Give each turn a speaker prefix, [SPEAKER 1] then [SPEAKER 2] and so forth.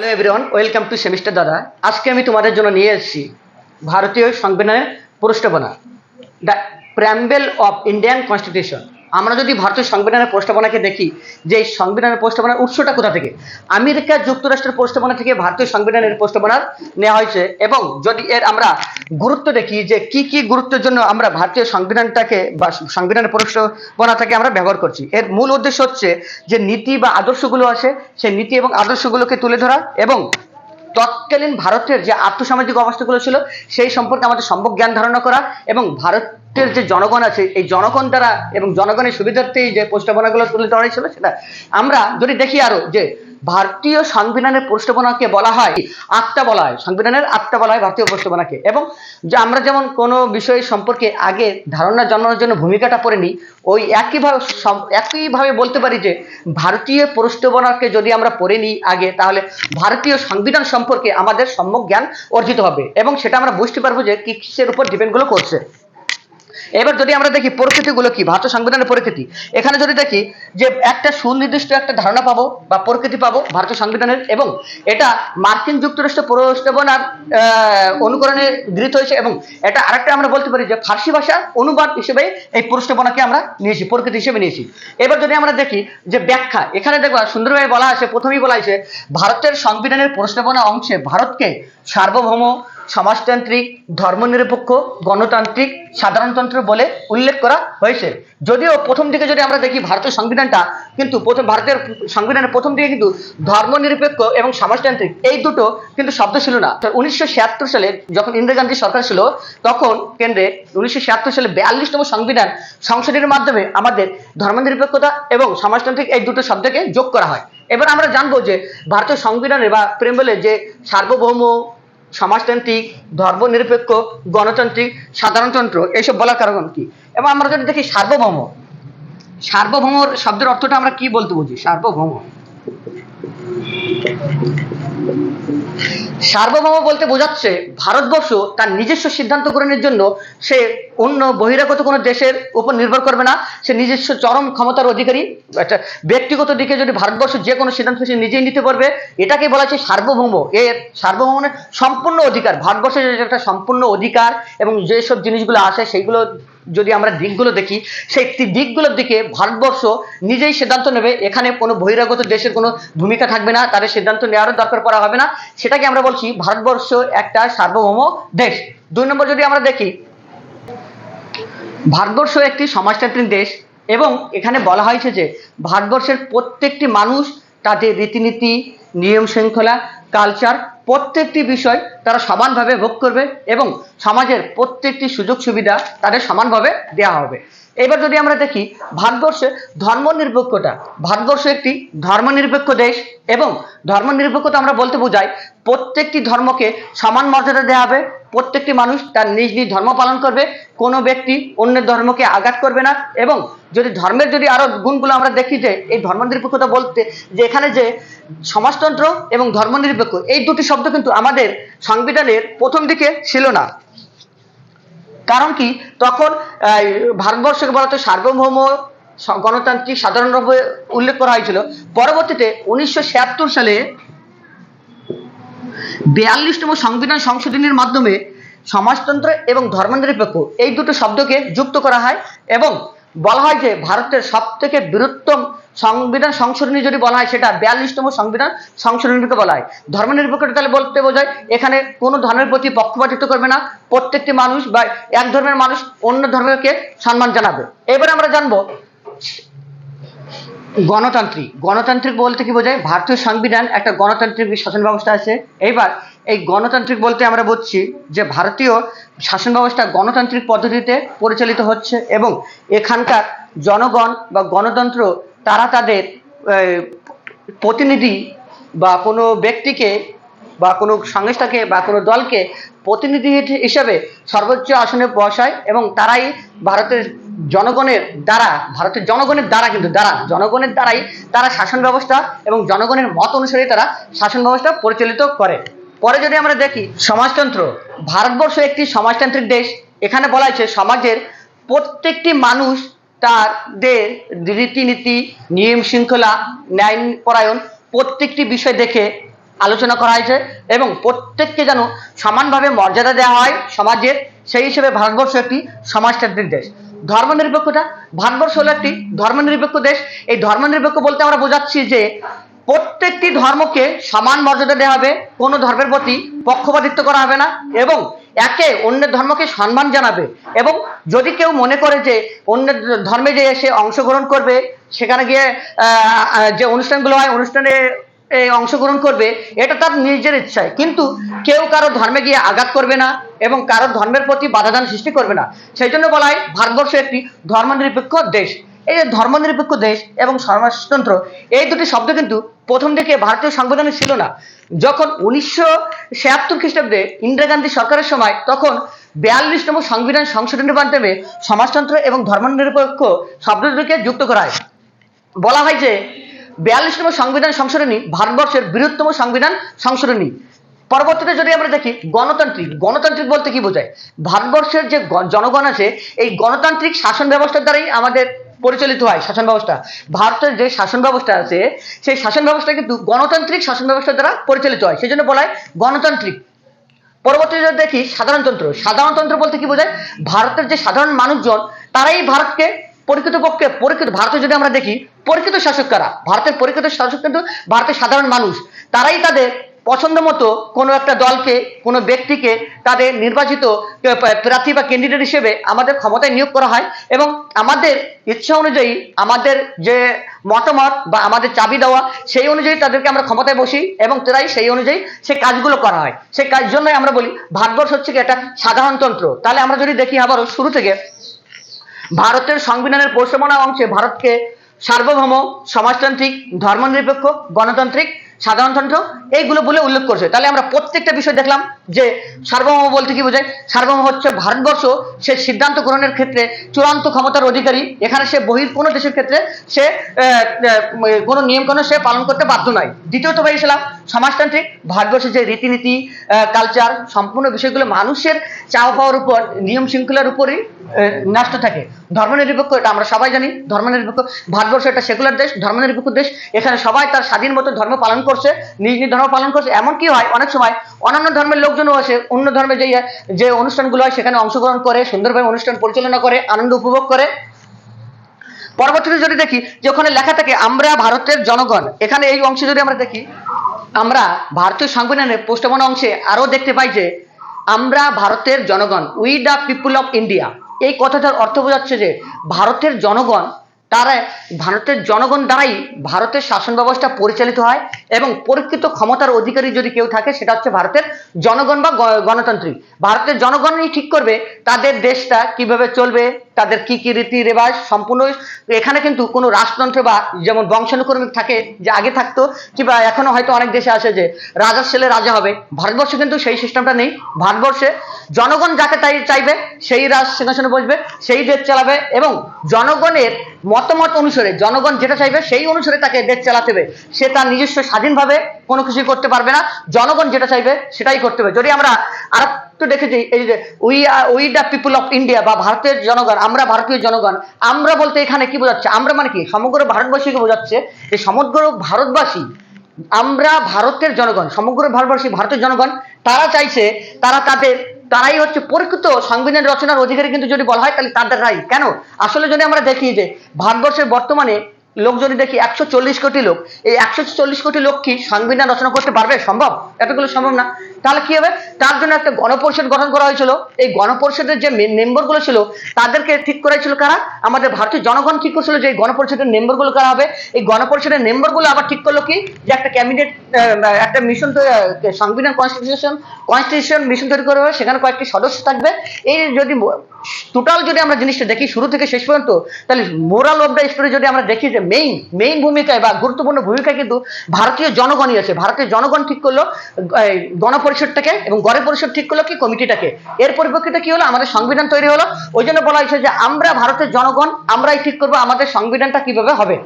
[SPEAKER 1] Hello everyone welcome to semester দাদা আজকে আমি তোমাদের জন্য নিয়ে এসেছি ভারতীয় সংবিধানের প্রস্তাবনা the preamble of Indian constitution আমরা যদি ভারতীয় সংবিধানের প্রস্তাবনাকে দেখি, যে এই সংবিধানের প্রস্তাবনার উৎসটা কোথা থেকে? আমেরিকা যুক্তরাষ্ট্রের প্রস্তাবনা থেকে ভারতীয় সংবিধানের প্রস্তাবনা নেওয়া হয়েছে এবং যদি এর আমরা গুরুত্ব দেখি যে কি কি গুরুত্বের জন্য আমরা ভারতীয় সংবিধানটাকে বা সংবিধানের প্রস্তাবনাটাকে আমরা ব্যবহার করছি, এর মূল উদ্দেশ্য হচ্ছে যে নীতি বা আদর্শগুলো আছে সেই নীতি এবং আদর্শগুলোকে তুলে ধরা এবং তৎকালীন ভারতের যে আর্থসামাজিক অবস্থাগুলো ছিল, সেই সম্পর্কে আমাদের সম্ভব জ্ঞান ধারণা করা এবং ভারতের যে জনগণ আছে, এই জনগণ দ্বারা এবং জনগণের সুবিধার্থে যে প্রস্তাবনাগুলো তুলে ধরা হয়েছিল, সেটা আমরা যদি দেখি আরও যে ভারতীয় সংবিধানের প্রস্তাবনাকে বলা হয় আত্মা বলা হয় সংবিধানের আত্মা বলা হয় ভারতীয় প্রস্তাবনাকে এবং যে আমরা যেমন কোনো বিষয় সম্পর্কে আগে ধারণা জন্মানোর জন্য ভূমিকাটা পড়ে নিই ওই একইভাবে একইভাবে বলতে পারি যে ভারতীয় প্রস্তাবনাকে যদি আমরা পড়ে নিই আগে, তাহলে ভারতীয় সংবিধান সম্পর্কে আমাদের সম্যক জ্ঞান অর্জিত হবে। এবং সেটা আমরা বুঝতে পারব যে কিসের উপর ডিপেন্ডগুলো করছে। এবার যদি আমরা দেখি প্রকৃতিগুলো কি? ভারতীয় সংবিধানের প্রকৃতি এখানে যদি দেখি যে একটা সুনির্দিষ্ট একটা ধারণা পাবো বা প্রকৃতি পাবো ভারতীয় সংবিধানের এবং এটা মার্কিন যুক্তরাষ্ট্র প্রস্তাবনার অনুকরণে গৃহীত হয়েছে এবং এটা আরেকটা আমরা বলতে পারি যে ফার্সি ভাষা অনুবাদ হিসেবে এই প্রস্তাবনাকে আমরা নিয়েছি, প্রকৃতি হিসেবে নিয়েছি। এবার যদি আমরা দেখি যে ব্যাখ্যা, এখানে দেখবা সুন্দরভাবে বলা আছে, প্রথমেই বলা আছে ভারতের সংবিধানের প্রস্তাবনা অংশে ভারতকে সার্বভৌম সমাজতান্ত্রিক, ধর্মনিরপেক্ষ, গণতান্ত্রিক, সাধারণতন্ত্র বলে উল্লেখ করা হয়েছে। যদিও প্রথম দিকে যদি আমরা দেখি ভারতের সংবিধানটা, কিন্তু প্রথম ভারতের সংবিধানের প্রথম দিকে কিন্তু ধর্মনিরপেক্ষ এবং সমাজতান্ত্রিক এই দুটো কিন্তু শব্দ ছিল না। উনিশশো ছিয়াত্তর সালে যখন ইন্দিরা গান্ধী সরকার ছিল, তখন কেন্দ্রে উনিশশো ছিয়াত্তর সালে বিয়াল্লিশতম সংবিধান সংশোধনের মাধ্যমে আমাদের ধর্মনিরপেক্ষতা এবং সমাজতান্ত্রিক এই দুটো শব্দকে যোগ করা হয়। এবার আমরা জানব যে ভারতীয় সংবিধানে বা প্রেমবলে যে সার্বভৌম সমাজতান্ত্রিক, ধর্মনিরপেক্ষ, গণতান্ত্রিক, সাধারণতন্ত্র, এইসব বলার কারণ কি? এবং আমরা যদি দেখি সার্বভৌম সার্বভৌম শব্দের অর্থটা আমরা কি বলতে বুঝি? সার্বভৌম। সার্বভৌম বলতে বোঝাচ্ছে ভারতবর্ষ তার নিজস্ব সিদ্ধান্ত গ্রহণের জন্য সে অন্য বহিরাগত কোনো দেশের উপর নির্ভর করবে না। সে নিজস্ব চরম ক্ষমতার অধিকারী। একটা ব্যক্তিগত দিকে যদি ভারতবর্ষ যে কোনো সিদ্ধান্ত সে নিজেই নিতে পারবে, এটাকে বলা হচ্ছে সার্বভৌম। এর সার্বভৌমের সম্পূর্ণ অধিকার। ভারতবর্ষের একটা সম্পূর্ণ অধিকার এবং যেসব জিনিসগুলো আসে, সেইগুলো যদি আমরা দিকগুলো দেখি, সেই দিকগুলোর দিকে ভারতবর্ষ নিজেই সিদ্ধান্ত নেবে, এখানে কোনো বহিরাগত দেশের কোনো ভূমিকা থাকবে না, তাদের সিদ্ধান্ত নেওয়ারও দরকার পড়া হবে না। সেটাকে আমরা বলছি ভারতবর্ষ একটা সার্বভৌম দেশ। দুই নম্বর যদি আমরা দেখি, ভারতবর্ষ একটি সমাজতান্ত্রিক দেশ এবং এখানে বলা হয়েছে যে, ভারতবর্ষের প্রত্যেকটি মানুষ তাদের রীতিনীতি, নিয়ম শৃঙ্খলা কালচার, প্রত্যেকটি বিষয় তারা সমানভাবে ভোগ করবে এবং সমাজের প্রত্যেকটি সুযোগ সুবিধা তাদের সমানভাবে দেওয়া হবে। এবার যদি আমরা দেখি, ভারতবর্ষে ধর্মনিরপেক্ষতা, ভারতবর্ষ একটি ধর্মনিরপেক্ষ দেশ এবং ধর্মনিরপেক্ষতা আমরা বলতে বোঝাই, প্রত্যেকটি ধর্মকে সমান মর্যাদা দেওয়া হবে, প্রত্যেকটি মানুষ তার নিজ নিজ ধর্ম পালন করবে, কোনো ব্যক্তি অন্যের ধর্মকে আঘাত করবে না এবং যদি ধর্মের যদি আরও গুণগুলো আমরা দেখি যে, এই ধর্মনিরপেক্ষতা বলতে যে এখানে যে সমাজতন্ত্র এবং ধর্মনিরপেক্ষ, এই দুটি শব্দ কিন্তু আমাদের সংবিধানের প্রথম দিকে ছিল না। কারণ কি? তখন ভারতবর্ষকে বলা হতো সার্বভৌম গণতান্ত্রিক সাধারণভাবে উল্লেখ করা হয়েছিল। পরবর্তীতে উনিশশো ছিয়াত্তর সালে বিয়াল্লিশতম সংবিধান সংশোধনের মাধ্যমে সমাজতন্ত্র এবং ধর্মনিরপেক্ষ এই দুটো শব্দকে যুক্ত করা হয় এবং বলা হয় যে ভারতের সব থেকে বৃহত্তম সংবিধান সংশোধনী যদি বলা হয়, সেটা বিয়াল্লিশতম সংবিধান সংশোধনীকে বলা হয়। ধর্মনিরপেক্ষতা তাহলে বলতে বোঝায়, এখানে কোনো ধর্মের প্রতি পক্ষপাতিত্ব করবে না, প্রত্যেকটি মানুষ বা এক ধর্মের মানুষ অন্য ধর্মকে সম্মান জানাবে। এবার আমরা জানব, গণতান্ত্রিক। গণতান্ত্রিক বলতে কি বোঝায়? ভারতীয় সংবিধান একটা গণতান্ত্রিক শাসন ব্যবস্থা আছে। এইবার এই গণতান্ত্রিক বলতে আমরা বুঝছি যে ভারতীয় শাসন ব্যবস্থা গণতান্ত্রিক পদ্ধতিতে পরিচালিত হচ্ছে এবং এখানকার জনগণ বা গণতন্ত্র তারা তাদের প্রতিনিধি বা কোনো ব্যক্তিকে বা কোনো সংস্থাকে বা কোনো দলকে প্রতিনিধি হিসেবে সর্বোচ্চ আসনে বসায় এবং তারাই ভারতের জনগণের দ্বারা, ভারতের জনগণের দ্বারা কিন্তু দ্বারা, জনগণের দ্বারাই তারা শাসন ব্যবস্থা এবং জনগণের মত অনুসারে তারা শাসন ব্যবস্থা পরিচালিত করে। পরে যদি আমরা দেখি, সমাজতন্ত্র, ভারতবর্ষ একটি সমাজতান্ত্রিক দেশ। এখানে বলা হয়েছে সমাজের প্রত্যেকটি মানুষ তাদের রীতিনীতি, নিয়ম শৃঙ্খলা, ন্যায় পরায়ণ প্রত্যেকটি বিষয় দেখে আলোচনা করা হয়েছে এবং প্রত্যেককে যেন সমানভাবে মর্যাদা দেওয়া হয় সমাজের, সেই হিসেবে ভারতবর্ষ একটি সমাজতান্ত্রিক দেশ। ধর্মনিরপেক্ষতা, ভারতবর্ষ হলো একটি ধর্মনিরপেক্ষ দেশ। এই ধর্মনিরপেক্ষ বলতে আমরা বোঝাচ্ছি যে প্রত্যেকটি ধর্মকে সমান মর্যাদা দেওয়া হবে, কোনো ধর্মের প্রতি পক্ষপাতিত্ব করা হবে না এবং একে অন্যের ধর্মকে সম্মান জানাবে এবং যদি কেউ মনে করে যে অন্যের ধর্মে যে সে অংশগ্রহণ করবে, সেখানে গিয়ে যে অনুষ্ঠানগুলো হয়, অনুষ্ঠানে অংশগ্রহণ করবে, এটা তার নিজের ইচ্ছায়। কিন্তু কেউ কারও ধর্মে গিয়ে আঘাত করবে না এবং কারও ধর্মের প্রতি বাধাদান সৃষ্টি করবে না। সেই জন্য বলা হয় ভারতবর্ষ একটি ধর্মনিরপেক্ষ দেশ। এই যে ধর্মনিরপেক্ষ দেশ এবং সমাজতন্ত্র, এই দুটি শব্দ কিন্তু প্রথম দিকে ভারতীয় সংবিধানে ছিল না। যখন উনিশশো ছিয়াত্তর খ্রিস্টাব্দে ইন্দিরা গান্ধী সরকারের সময় তখন বিয়াল্লিশ নম্বর সংবিধান সংশোধনের মাধ্যমে সমাজতন্ত্র এবং ধর্মনিরপেক্ষ শব্দ দুটিকে যুক্ত করা হয়। বলা হয় যে, বিয়াল্লিশ নম্বর সংবিধান সংশোধনী ভারতবর্ষের বৃহত্তম সংবিধান সংশোধনী। পরবর্তীতে যদি আমরা দেখি, গণতান্ত্রিক। গণতান্ত্রিক বলতে কি বোঝায়? ভারতবর্ষের যে জনগণ আছে, এই গণতান্ত্রিক শাসন ব্যবস্থার দ্বারাই আমাদের পরিচালিত হয় শাসন ব্যবস্থা। ভারতের যে শাসন ব্যবস্থা আছে, সেই শাসন ব্যবস্থা কিন্তু গণতান্ত্রিক শাসন ব্যবস্থার দ্বারা পরিচালিত হয়। সেই জন্য বলা হয় গণতান্ত্রিক। পরবর্তীতে দেখি সাধারণতন্ত্র সাধারণতন্ত্র বলতে কি বোঝায়? ভারতের যে সাধারণ মানুষজন, তারাই ভারতকে পরিকৃতপক্ষে পরিকৃত ভারতে যদি আমরা দেখি, পরিকৃত শাসক কারা? ভারতের পরিকৃত শাসক কিন্তু ভারতের সাধারণ মানুষ। তারাই তাদের পছন্দ মতো কোনো একটা দলকে, কোনো ব্যক্তিকে তাদের নির্বাচিত প্রার্থী বা ক্যান্ডিডেট হিসেবে আমাদের ক্ষমতায় নিয়োগ করা হয় এবং আমাদের ইচ্ছা অনুযায়ী আমাদের যে মতামত বা আমাদের চাবি দেওয়া, সেই অনুযায়ী তাদেরকে আমরা ক্ষমতায় বসি এবং তারাই সেই অনুযায়ী সেই কাজগুলো করা হয়। সেই কাজ জন্যই আমরা বলি, ভারতবর্ষ হচ্ছে একটা সাধারণতন্ত্র তাহলে আমরা যদি দেখি আবারও শুরু থেকে, ভারতের সংবিধানের পৌষমনা অংশে ভারতকে সার্বভৌম, সমাজতান্ত্রিক, ধর্মনিরপেক্ষ, গণতান্ত্রিক সাধারণতন্ত্র এইগুলো বলে উল্লেখ করছে। তাহলে আমরা প্রত্যেকটা বিষয় দেখলাম যে সার্বভৌম বলতে কি বোঝায়? সার্বভৌম হচ্ছে ভারতবর্ষ, সে সিদ্ধান্ত গ্রহণের ক্ষেত্রে চূড়ান্ত ক্ষমতার অধিকারী। এখানে সে বহির কোনো দেশের ক্ষেত্রে সে কোনো নিয়মকানুন সে পালন করতে বাধ্য নয়। দ্বিতীয়ত পেয়েছিলাম সমাজতান্ত্রিক। ভারতবর্ষের যে রীতিনীতি কালচার সম্পূর্ণ বিষয়গুলো মানুষের চাওয়া পাওয়ার উপর, নিয়ম শৃঙ্খলার উপরই ন্যস্ত থাকে। ধর্মনিরপেক্ষ এটা আমরা সবাই জানি। ধর্মনিরপেক্ষ ভারতবর্ষ একটা সেকুলার দেশ ধর্মনিরপেক্ষ দেশ। এখানে সবাই তার স্বাধীন মতো ধর্ম পালন করছে, নিজ নিজ ধর্ম পালন করছে। এমন কি হয়, অনেক সময় অন্যান্য ধর্মের লোকজনও আসে, অন্য ধর্মে যে যে অনুষ্ঠানগুলো হয়, সেখানে অংশগ্রহণ করে, সুন্দরভাবে অনুষ্ঠান পরিচালনা করে, আনন্দ উপভোগ করে। পরবর্তীতে যদি দেখি যে ওখানে লেখা থাকে, আমরা ভারতের জনগণ। এখানে এই অংশে যদি আমরা দেখি, আমরা ভারতীয় সংবিধানের প্রস্তাবনা অংশে আরও দেখতে পাই যে, আমরা ভারতের জনগণ we the people of India এই কথাটার অর্থ বোঝাচ্ছে যে ভারতের জনগণ, তারা ভারতের জনগণ দ্বারাই ভারতের শাসন ব্যবস্থা পরিচালিত হয় এবং পরীক্ষিত ক্ষমতার অধিকারী যদি কেউ থাকে, সেটা হচ্ছে ভারতের জনগণ বা গণতান্ত্রিক। ভারতের জনগণই ঠিক করবে তাদের দেশটা কীভাবে চলবে তাদের কি কি রীতি রেওয়াজ সম্পূর্ণ এখানে কিন্তু কোনো রাজতন্ত্র বা যেমন বংশানুক্রমিক থাকে যে আগে থাকতো, কিংবা এখনও হয়তো অনেক দেশে আছে যে রাজার ছেলে রাজা হবে। ভারতবর্ষে কিন্তু সেই সিস্টেমটা নেই। ভারতবর্ষে জনগণ যাকে তাই চাইবে, সেই রাজ সিংহাসনে বসবে, সেই দেশ চালাবে এবং জনগণের মতামত অনুসারে, জনগণ যেটা চাইবে সেই অনুসারে তাকে দেশ চালাতে হবে। সে তার নিজস্ব স্বাধীনভাবে কোনো কিছু করতে পারবে না। জনগণ যেটা চাইবে সেটাই করতে হবে। যদি আমরা আর একটু দেখেছি, এই যে we are we the people of India বা ভারতের জনগণ, আমরা ভারতীয় জনগণ, আমরা বলতে এখানে কি বোঝাচ্ছে? আমরা মানে কি? সমগ্র ভারতবাসীকে বোঝাচ্ছে যে সমগ্র ভারতবাসী, আমরা ভারতের জনগণ, সমগ্র ভারতবাসী ভারতের জনগণ, তারা চাইছে, তারা তাদের, তারাই হচ্ছে প্রকৃত সংবিধান রচনার অধিকারী। কিন্তু যদি বলা হয় তাহলে তাদেরই কেন? আসলে যদি আমরা দেখি যে ভারতবর্ষের বর্তমানে লোক যদি দেখি একশো চল্লিশ কোটি লোক, এই একশো চল্লিশ কোটি লোক কি সংবিধান রচনা করতে পারবে? সম্ভব? এতগুলো সম্ভব না। তাহলে কি হবে? তার জন্য একটা গণপরিষদ গঠন করা হয়েছিল। এই গণপরিষদের যে মেম্বারগুলো ছিল, তাদেরকে ঠিক করেছিল কারা? আমাদের ভারতীয় জনগণ ঠিক করেছিল যে এই গণপরিষদের মেম্বারগুলো কারা হবে। এই গণপরিষদের মেম্বারগুলো আবার ঠিক করল কি? যে একটা ক্যাবিনেট একটা মিশন সংবিধান কনস্টিটিউশন কনস্টিটিউশন মিশন তৈরি করা সেখানে কয়েকটি সদস্য থাকবে। এই যদি টোটাল যদি আমরা জিনিসটা দেখি শুরু থেকে শেষ পর্যন্ত, তাহলে মোরাল অফ দ্য স্টোরি যদি আমরা দেখি যে মেইন মেইন ভূমিকায় বা গুরুত্বপূর্ণ ভূমিকা কিন্তু ভারতীয় জনগণই আছে। ভারতীয় জনগণ ঠিক করল গণপরিষদটাকে এবং গড়ে পরিষদ ঠিক করল কি কমিটিটাকে। এর পরিপ্রেক্ষিতে কি হলো? আমাদের সংবিধান তৈরি হলো। ওই জন্য বলা হয়েছে যে আমরা ভারতের জনগণ, আমরাই ঠিক করব আমাদের সংবিধানটা কীভাবে হবে।